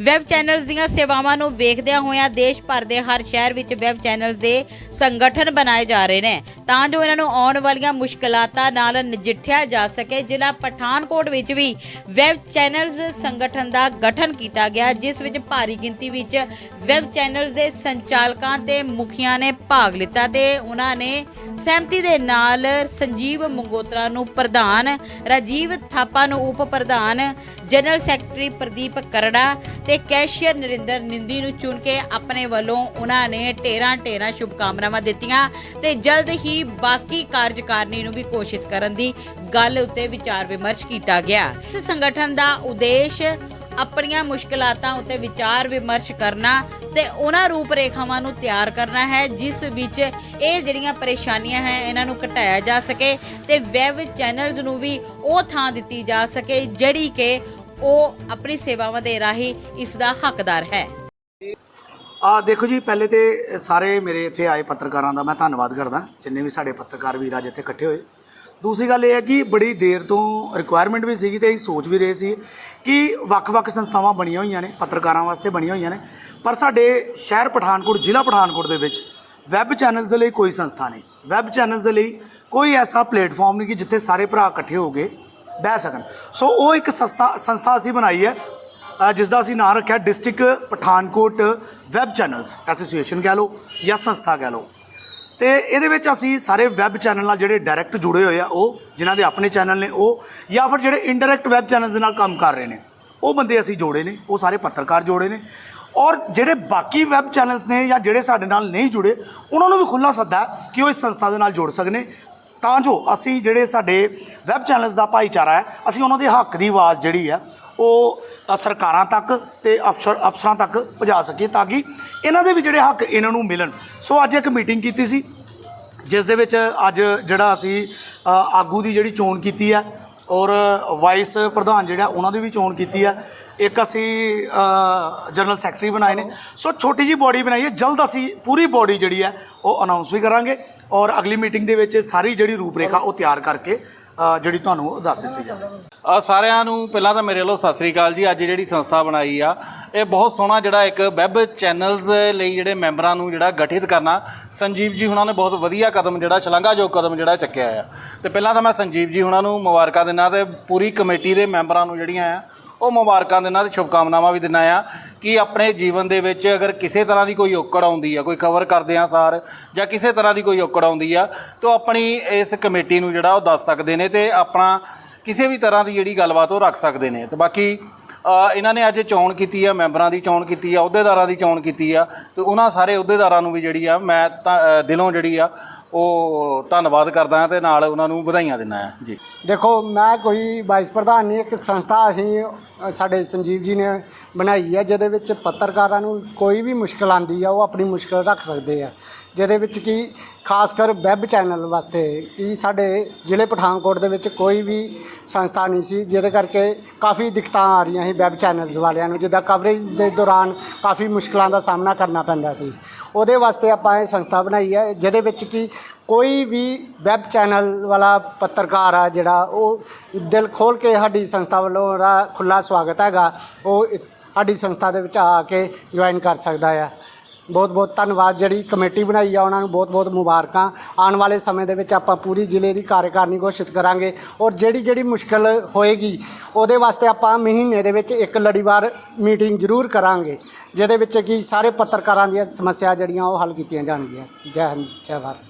Web channels ਦੀਆਂ ਸੇਵਾਵਾਂ ਨੂੰ ਵੇਖਦਿਆਂ ਹੋਇਆਂ ਦੇਸ਼ ਭਰ ਦੇ ਹਰ ਸ਼ਹਿਰ ਵਿੱਚ ਵੈਬ ਚੈਨਲਸ ਦੇ ਸੰਗਠਨ ਬਣਾਏ ਜਾ ਰਹੇ ਨੇ। ਤਾਂ ਜੋ ਇਹਨਾਂ ਨੂੰ ਆਉਣ ਵਾਲੀਆਂ ਮੁਸ਼ਕਲਾਤਾਂ ਨਾਲ ਨਜਿੱਠਿਆ ਜਾ ਸਕੇ, ਜ਼ਿਲ੍ਹਾ ਪਠਾਨਕੋਟ ਵਿੱਚ ਵੀ ਵੈਬ ਚੈਨਲਸ ਸੰਗਠਨ ਦਾ ਗਠਨ ਕੀਤਾ ਗਿਆ, ਜਿਸ ਵਿੱਚ ਭਾਰੀ ਗਿਣਤੀ ਵਿੱਚ ਵੈਬ ਚੈਨਲਸ ਦੇ ਸੰਚਾਲਕਾਂ ਤੇ ਮੁਖੀਆਂ ਨੇ ਭਾਗ ਲਿੱਤਾ ਤੇ ਉਹਨਾਂ ਨੇ ਸਹਿਮਤੀ ਦੇ ਨਾਲ ਸੰਜੀਵ ਮੰਗੋਤਰਾ ਨੂੰ ਪ੍ਰਧਾਨ, ਰਾਜੀਵ ਥਾਪਾ ਨੂੰ ਉਪ ਪ੍ਰਧਾਨ ਜਨਰਲ ਸੈਕਟਰੀ ਪ੍ਰਦੀਪ ਕਰੜਾ ਤੇ ਕੈਸ਼ੀਅਰ ਨਰਿੰਦਰ ਨਿੰਦੀ ਨੂੰ ਚੁਣ ਕੇ ਆਪਣੇ ਵੱਲੋਂ ਉਹਨਾਂ ਨੇ ਢੇਰਾਂ ਢੇਰਾਂ ਸ਼ੁਭਕਾਮਨਾਵਾਂ ਦਿੱਤੀਆਂ ਤੇ ਜਲਦ ਹੀ ਬਾਕੀ ਕਾਰਜਕਾਰਨੀ ਨੂੰ ਵੀ ਘੋਸ਼ਿਤ ਕਰਨ ਦੀ ਗੱਲ ਉੱਤੇ ਵਿਚਾਰ ਵਿਮਰਸ਼ ਕੀਤਾ ਗਿਆ। ਇਸ ਸੰਗਠਨ ਦਾ ਉਦੇਸ਼ ਆਪਣੀਆਂ ਮੁਸ਼ਕਲਾਤਾਂ ਉੱਤੇ ਵਿਚਾਰ ਵਿਮਰਸ਼ ਕਰਨਾ ਤੇ ਉਹਨਾਂ ਰੂਪ ਰੇਖਾਵਾਂ ਨੂੰ ਤਿਆਰ ਕਰਨਾ ਹੈ, ਜਿਸ ਵਿੱਚ ਇਹ ਜਿਹੜੀਆਂ ਪਰੇਸ਼ਾਨੀਆਂ ਹੈ ਇਹਨਾਂ ਨੂੰ ਘਟਾਇਆ ਜਾ ਸਕੇ ਤੇ ਵੈਬ ਚੈਨਲਜ਼ ਨੂੰ ਵੀ ਉਹ ਥਾਂ ਦਿੱਤੀ ਜਾ ਸਕੇ, ਜਿਹੜੀ ਕਿ ਉਹ ਆਪਣੀ ਸੇਵਾਵਾਂ ਦੇ ਰਾਹੀਂ ਇਸ ਦਾ ਹੱਕਦਾਰ ਹੈ। ਆ ਦੇਖੋ ਜੀ, ਪਹਿਲੇ ਤੇ ਸਾਰੇ ਮੇਰੇ ਇੱਥੇ ਆਏ ਪੱਤਰਕਾਰਾਂ ਦਾ ਮੈਂ ਧੰਨਵਾਦ ਕਰਦਾ, ਜਿੰਨੇ ਵੀ ਸਾਡੇ ਪੱਤਰਕਾਰ ਵੀਰ ਅੱਜ ਇੱਥੇ ਇਕੱਠੇ ਹੋਏ। ਦੂਸਰੀ ਗੱਲ ਇਹ ਹੈ ਕਿ ਬੜੀ ਦੇਰ ਤੋਂ ਰਿਕੁਆਇਰਮੈਂਟ ਵੀ ਸੀਗੀ ਤੇ ਅਸੀਂ ਸੋਚ ਵੀ ਰਹੇ ਸੀ ਕਿ ਵੱਖ-ਵੱਖ ਸੰਸਥਾਵਾਂ ਬਣੀਆਂ ਹੋਈਆਂ ਨੇ, ਪੱਤਰਕਾਰਾਂ ਵਾਸਤੇ ਬਣੀਆਂ ਹੋਈਆਂ ਨੇ, ਪਰ ਸਾਡੇ ਸ਼ਹਿਰ ਪਠਾਨਕੋਟ, ਜ਼ਿਲ੍ਹਾ ਪਠਾਨਕੋਟ ਦੇ ਵਿੱਚ ਵੈਬ ਚੈਨਲਸ ਦੇ ਲਈ ਕੋਈ ਸੰਸਥਾ ਨਹੀਂ। ਵੈਬ ਚੈਨਲਸ ਦੇ ਲਈ ਕੋਈ ਐਸਾ ਪਲੇਟਫਾਰਮ ਨਹੀਂ ਕਿ ਜਿੱਥੇ ਸਾਰੇ ਭਰਾ ਇਕੱਠੇ ਹੋ ਕੇ ਬਹਿ ਸਕਣ। ਸੋ ਉਹ ਇੱਕ ਸੰਸਥਾ ਸੰਸਥਾ ਅਸੀਂ ਬਣਾਈ ਹੈ ਅ, ਜਿਸ ਦਾ ਅਸੀਂ ਨਾਮ ਰੱਖਿਆ district Pathankot web channels association ਕਹਿ ਲਓ ਜਾਂ ਸੰਸਥਾ ਕਹਿ ਲਓ। ਤੇ ਇਹਦੇ ਵਿੱਚ ਅਸੀਂ ਸਾਰੇ ਵੈਬ ਚੈਨਲ ਨਾਲ ਜਿਹੜੇ ਡਾਇਰੈਕਟ ਜੁੜੇ ਹੋਏ ਆ ਉਹ ਜਿਨ੍ਹਾਂ ਦੇ ਆਪਣੇ ਚੈਨਲ ਨੇ ਉਹ ਜਾਂ ਫਿਰ ਜਿਹੜੇ ਇਨਡਾਇਰੈਕਟ ਵੈਬ ਚੈਨਲਸ ਦੇ ਨਾਲ ਕੰਮ ਕਰ ਰਹੇ ਨੇ ਉਹ ਬੰਦੇ ਅਸੀਂ ਜੋੜੇ ਨੇ ਉਹ ਸਾਰੇ ਪੱਤਰਕਾਰ ਜੋੜੇ ਨੇ। ਔਰ ਜਿਹੜੇ ਬਾਕੀ ਵੈਬ ਚੈਨਲਸ ਨੇ ਜਾਂ ਜਿਹੜੇ ਸਾਡੇ ਨਾਲ ਨਹੀਂ ਜੁੜੇ ਉਹਨਾਂ ਨੂੰ ਵੀ ਖੁੱਲਾ ਸੱਦਾ ਕਿ ਉਹ ਇਸ ਸੰਸਥਾ ਦੇ ਨਾਲ ਜੁੜ ਸਕਣੇ। ਤਾਂ ਜੋ ਅਸੀਂ ਜਿਹੜੇ ਸਾਡੇ ਵੈਬ ਚੈਨਲਸ ਦਾ ਭਾਈਚਾਰਾ ਹੈ, ਅਸੀਂ ਉਹਨਾਂ ਦੇ ਹੱਕ ਦੀ ਆਵਾਜ਼ ਜਿਹੜੀ ਆ ਉਹ ਸਰਕਾਰਾਂ ਤੱਕ ਤੇ ਅਫਸਰ, ਅਫਸਰਾਂ ਤੱਕ ਪਹੁੰਚਾ ਸਕੀਏ ਤਾਂ ਕਿ ਇਹਨਾਂ ਦੇ ਵੀ ਜਿਹੜੇ ਹੱਕ ਇਹਨਾਂ ਨੂੰ ਮਿਲਣ। ਸੋ ਅੱਜ ਇੱਕ ਮੀਟਿੰਗ ਕੀਤੀ ਸੀ, ਜਿਸ ਦੇ ਵਿੱਚ ਅੱਜ ਜਿਹੜਾ ਅਸੀਂ ਆਗੂ ਦੀ ਜਿਹੜੀ ਚੋਣ ਕੀਤੀ ਹੈ ਔਰ ਵਾਈਸ ਪ੍ਰਧਾਨ ਜਿਹੜਾ, ਉਹਨਾਂ ਦੀ ਵੀ ਚੋਣ ਕੀਤੀ ਹੈ। ਇੱਕ ਅਸੀਂ ਜਨਰਲ ਸੈਕਟਰੀ ਬਣਾਏ ਨੇ। ਸੋ ਛੋਟੀ ਜੀ ਬੋਡੀ ਬਣਾਈ ਹੈ ਜਲਦ ਅਸੀਂ ਪੂਰੀ ਬੋਡੀ ਜਿਹੜੀ ਹੈ, ਉਹ ਅਨਾਉਂਸ ਵੀ ਕਰਾਂਗੇ। ਔਰ ਅਗਲੀ ਮੀਟਿੰਗ ਦੇ ਵਿੱਚ ਸਾਰੀ ਜਿਹੜੀ ਰੂਪਰੇਖਾ ਉਹ ਤਿਆਰ ਕਰਕੇ ਜਿਹੜੀ ਤੁਹਾਨੂੰ ਉਹ ਦੱਸ ਦਿੱਤੀ ਜਾਵੇਗੀ ਆ ਸਾਰਿਆਂ ਨੂੰ ਪਹਿਲਾਂ ਤਾਂ ਮੇਰੇ ਵੱਲੋਂ ਸਤਿ ਸ੍ਰੀ ਅਕਾਲ ਜੀ। ਅੱਜ ਜਿਹੜੀ ਸੰਸਥਾ ਬਣਾਈ ਆ, ਇਹ ਬਹੁਤ ਸੋਹਣਾ ਜਿਹੜਾ ਇੱਕ ਵੈਬ ਚੈਨਲਸ ਲਈ ਜਿਹੜੇ ਮੈਂਬਰਾਂ ਨੂੰ ਜਿਹੜਾ ਗਠਿਤ ਕਰਨਾ, ਸੰਜੀਵ ਜੀ ਹੁਣਾਂ ਨੇ ਬਹੁਤ ਵਧੀਆ ਕਦਮ ਜਿਹੜਾ, ਸ਼ਲਾਘਾਯੋਗ ਕਦਮ ਜਿਹੜਾ ਚੱਕਿਆ ਆ। ਤੇ ਪਹਿਲਾਂ ਤਾਂ ਮੈਂ ਸੰਜੀਵ ਜੀ ਹੁਣਾਂ ਨੂੰ ਮੁਬਾਰਕਾਂ ਦਿੰਦਾ ਤੇ ਪੂਰੀ ਕਮੇਟੀ ਦੇ ਮੈਂਬਰਾਂ ਨੂੰ ਜਿਹੜੀਆਂ ਆ, ਉਹ ਮੁਬਾਰਕਾਂ ਦਿੰਦਾ ਤੇ ਸ਼ੁਭਕਾਮਨਾਵਾਂ ਵੀ ਦਿੰਦਾ ਆ। ਕਿ ਆਪਣੇ ਜੀਵਨ ਦੇ ਵਿੱਚ ਅਗਰ ਕਿਸੇ ਤਰ੍ਹਾਂ ਦੀ ਕੋਈ ਔਕੜ ਆਉਂਦੀ ਆ, ਕੋਈ ਕਵਰ ਕਰਦੇ ਆ ਸਾਰ ਜਾਂ ਕਿਸੇ ਤਰ੍ਹਾਂ ਦੀ ਕੋਈ ਔਕੜ ਆਉਂਦੀ ਆ, ਤਾਂ ਆਪਣੀ ਇਸ ਕਮੇਟੀ ਨੂੰ ਜਿਹੜਾ ਉਹ ਦੱਸ ਸਕਦੇ ਨੇ ਤੇ ਆਪਣਾ ਕਿਸੇ ਵੀ ਤਰ੍ਹਾਂ ਦੀ ਜਿਹੜੀ ਗੱਲਬਾਤ ਉਹ ਰੱਖ ਸਕਦੇ ਨੇ। ਤੇ ਬਾਕੀ ਇਹਨਾਂ ਨੇ ਅੱਜ ਚੋਣ ਕੀਤੀ ਆ, ਮੈਂਬਰਾਂ ਦੀ ਚੋਣ ਕੀਤੀ ਆ, ਅਹੁਦੇਦਾਰਾਂ ਦੀ ਚੋਣ ਕੀਤੀ ਆ, ਤੇ ਉਹਨਾਂ ਸਾਰੇ ਅਹੁਦੇਦਾਰਾਂ ਨੂੰ ਵੀ ਜਿਹੜੀ ਆ ਮੈਂ ਤਾਂ ਦਿਲੋਂ ਜਿਹੜੀ ਆ ਉਹ ਧੰਨਵਾਦ ਕਰਦਾ ਤੇ ਨਾਲ ਉਹਨਾਂ ਨੂੰ ਵਧਾਈਆਂ ਦਿੰਦਾ ਆ ਜੀ। ਦੇਖੋ, ਮੈਂ ਕੋਈ ਵਾਈਸ ਪ੍ਰਧਾਨ ਨਹੀਂ, ਇੱਕ ਸੰਸਥਾ ਅਸੀਂ ਸਾਡੇ ਸੰਜੀਵ ਜੀ ਨੇ ਬਣਾਈ ਹੈ ਜਿਹਦੇ ਵਿੱਚ ਪੱਤਰਕਾਰਾਂ ਨੂੰ ਕੋਈ ਵੀ ਮੁਸ਼ਕਲ ਆਂਦੀ ਆ, ਉਹ ਆਪਣੀ ਮੁਸ਼ਕਲ ਰੱਖ ਸਕਦੇ ਆ। ਜਿਹਦੇ ਵਿੱਚ ਕਿ, ਖਾਸ ਕਰ ਵੈਬ ਚੈਨਲ ਵਾਸਤੇ ਕਿ ਸਾਡੇ ਜ਼ਿਲ੍ਹੇ ਪਠਾਨਕੋਟ ਦੇ ਵਿੱਚ ਕੋਈ ਵੀ ਸੰਸਥਾ ਨਹੀਂ ਸੀ, ਜਿਹਦੇ ਕਰਕੇ ਕਾਫੀ ਦਿੱਕਤਾਂ ਆ ਰਹੀਆਂ ਸੀ ਵੈਬ ਚੈਨਲਸ ਵਾਲਿਆਂ ਨੂੰ, ਜਿੱਦਾਂ ਕਵਰੇਜ ਦੇ ਦੌਰਾਨ ਕਾਫੀ ਮੁਸ਼ਕਲਾਂ ਦਾ ਸਾਹਮਣਾ ਕਰਨਾ ਪੈਂਦਾ ਸੀ। ਉਹਦੇ ਵਾਸਤੇ ਆਪਾਂ ਇਹ ਸੰਸਥਾ ਬਣਾਈ ਹੈ ਜਿਹਦੇ ਵਿੱਚ ਕਿ ਕੋਈ ਵੀ ਵੈਬ ਚੈਨਲ ਵਾਲਾ ਪੱਤਰਕਾਰ ਆ ਜਿਹੜਾ, ਉਹ ਦਿਲ ਖੋਲ ਕੇ ਸਾਡੀ ਸੰਸਥਾ ਵੱਲੋਂ ਉਹਦਾ ਖੁੱਲਾ ਸਵਾਗਤ ਹੈਗਾ, ਉਹ ਸਾਡੀ ਸੰਸਥਾ ਦੇ ਵਿੱਚ ਆ ਕੇ ਜੁਆਇਨ ਕਰ ਸਕਦਾ ਆ। ਬਹੁਤ ਬਹੁਤ ਧੰਨਵਾਦ, ਜਿਹੜੀ ਕਮੇਟੀ ਬਣਾਈ ਆ, ਉਹਨਾਂ ਨੂੰ ਬਹੁਤ ਬਹੁਤ ਮੁਬਾਰਕਾਂ। ਆਉਣ ਵਾਲੇ ਸਮੇਂ ਦੇ ਵਿੱਚ ਆਪਾਂ ਪੂਰੀ ਜ਼ਿਲ੍ਹੇ ਦੀ ਕਾਰਜਕਾਰਨੀ ਘੋਸ਼ਿਤ ਕਰਾਂਗੇ ਔਰ ਜਿਹੜੀ ਜਿਹੜੀ ਮੁਸ਼ਕਲ ਹੋਏਗੀ, ਉਹਦੇ ਵਾਸਤੇ ਆਪਾਂ ਮਹੀਨੇ ਦੇ ਵਿੱਚ ਇੱਕ ਲੜੀਵਾਰ ਮੀਟਿੰਗ ਜ਼ਰੂਰ ਕਰਾਂਗੇ, ਜਿਹਦੇ ਵਿੱਚ ਕਿ ਸਾਰੇ ਪੱਤਰਕਾਰਾਂ ਦੀਆਂ ਸਮੱਸਿਆ ਜਿਹੜੀਆਂ ਉਹ ਹੱਲ ਕੀਤੀਆਂ ਜਾਣਗੀਆਂ। ਜੈ ਹਿੰਦ, ਜੈ ਭਾਰਤ।